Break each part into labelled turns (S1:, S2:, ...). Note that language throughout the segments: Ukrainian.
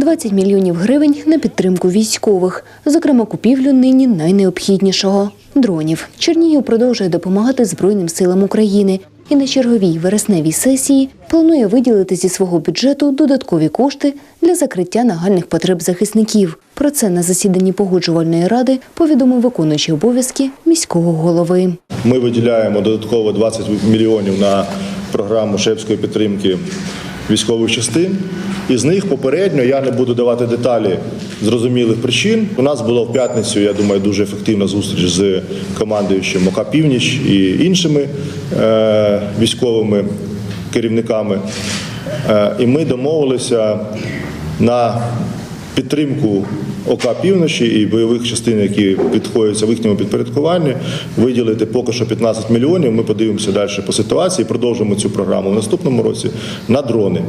S1: 20 мільйонів гривень на підтримку військових, зокрема купівлю нині найнеобхіднішого дронів. Чернігів продовжує допомагати Збройним силам України і на черговій вересневій сесії планує виділити зі свого бюджету додаткові кошти для закриття нагальних потреб захисників. Про це на засіданні погоджувальної ради повідомив виконуючий обов'язки міського голови.
S2: Ми виділяємо додатково 20 мільйонів на програму шефської підтримки військових частин. Із них попередньо я не буду давати деталі зрозумілих причин. У нас була в п'ятницю, я думаю, дуже ефективна зустріч з командуючим ОК Північ і іншими е, військовими керівниками. Е, і ми домовилися на підтримку ОК Півночі і бойових частин, які підходяться в їхньому підпорядкуванні, виділити поки що 15 мільйонів. Ми подивимося далі по ситуації. Продовжимо цю програму в наступному році на дрони.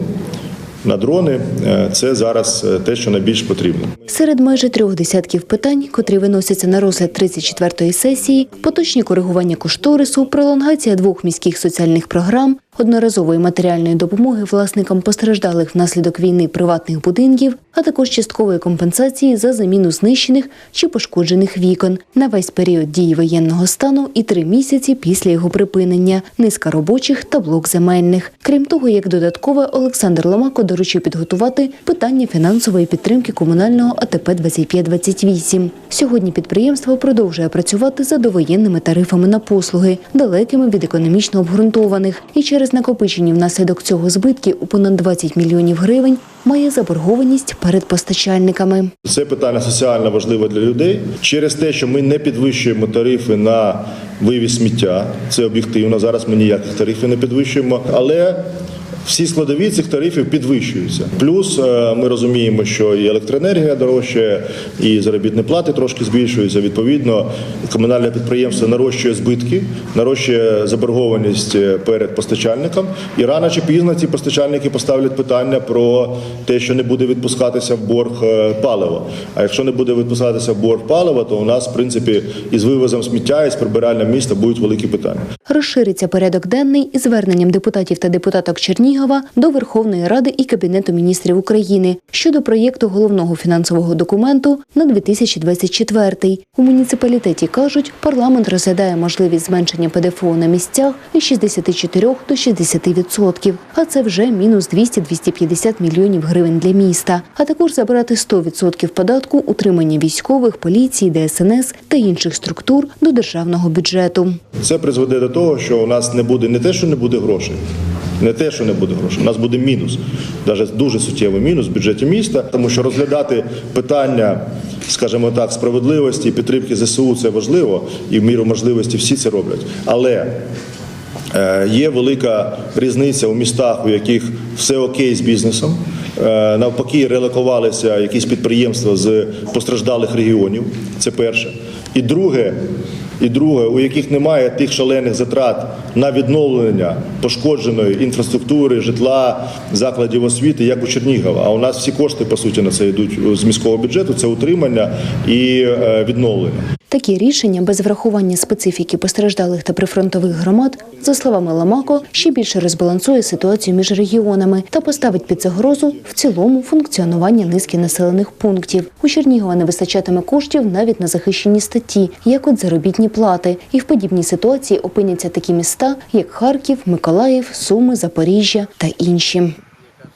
S2: На дрони е, це зараз е, те, що найбільш потрібно.
S1: Серед майже трьох десятків питань, котрі виносяться на розгляд 34-ї сесії, поточні коригування кошторису, пролонгація двох міських соціальних програм, одноразової матеріальної допомоги власникам постраждалих внаслідок війни приватних будинків, а також часткової компенсації за заміну знищених чи пошкоджених вікон на весь період дії воєнного стану і три місяці після його припинення, низка робочих та блок земельних. Крім того, як додаткове, Олександр Ломако доручив підготувати питання фінансової підтримки комунального АТП 2528. Сьогодні підприємство продовжує працювати за довоєнними тарифами на послуги, далекими від економічно обґрунтованих, і через накопичені внаслідок цього збитки у понад 20 мільйонів гривень має заборгованість перед постачальниками.
S2: Це питання соціально важливе для людей через те, що ми не підвищуємо тарифи на вивіз сміття. Це об'єктивно. Зараз ми ніяких тарифів не підвищуємо, але всі складові цих тарифів підвищуються. Плюс е, ми розуміємо, що і електроенергія дорожчає, і заробітні плати трошки збільшуються. Відповідно, комунальне підприємство нарощує збитки, нарощує заборгованість е, перед постачальником. І рано чи пізно ці постачальники поставлять питання про те, що не буде відпускатися в борг е, паливо. А якщо не буде відпускатися в борг палива, то у нас, в принципі, із вивозом сміття і з прибиральням міста будуть великі питання.
S1: Розшириться порядок денний із зверненням депутатів та депутаток Чернігова до Верховної Ради і Кабінету міністрів України щодо проєкту головного фінансового документу на 2024. У муніципалітеті кажуть, парламент розглядає можливість зменшення ПДФО на місцях із 64 до 60%, а це вже мінус 200-250 мільйонів гривень для міста, а також забрати 100% податку утримання військових, поліції, ДСНС та інших структур до державного бюджету.
S2: Це призведе до того, що у нас не буде не те, що не буде грошей. Не те, що не буде грошей, у нас буде мінус, навіть дуже суттєвий мінус в бюджеті міста, тому що розглядати питання, скажімо так, справедливості і підтримки ЗСУ це важливо, і в міру можливості всі це роблять. Але е, є велика різниця у містах, у яких все окей з бізнесом. Е, Навпаки, релокувалися якісь підприємства з постраждалих регіонів. Це перше. І друге, і друге, у яких немає тих шалених затрат на відновлення пошкодженої інфраструктури, житла, закладів освіти, як у Чернігова. А у нас всі кошти по суті на це йдуть з міського бюджету. Це утримання і е, відновлення.
S1: Такі рішення без врахування специфіки постраждалих та прифронтових громад, за словами Ламако, ще більше розбалансує ситуацію між регіонами та поставить під загрозу в цілому функціонування низки населених пунктів. У Чернігова не вистачатиме коштів навіть на захищені статті, як от заробітні плати. І в подібній ситуації опиняться такі міста, як Харків, Миколаїв, Суми, Запоріжжя та інші.